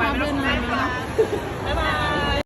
ไม่ต้องไปไมบ๊ายบาย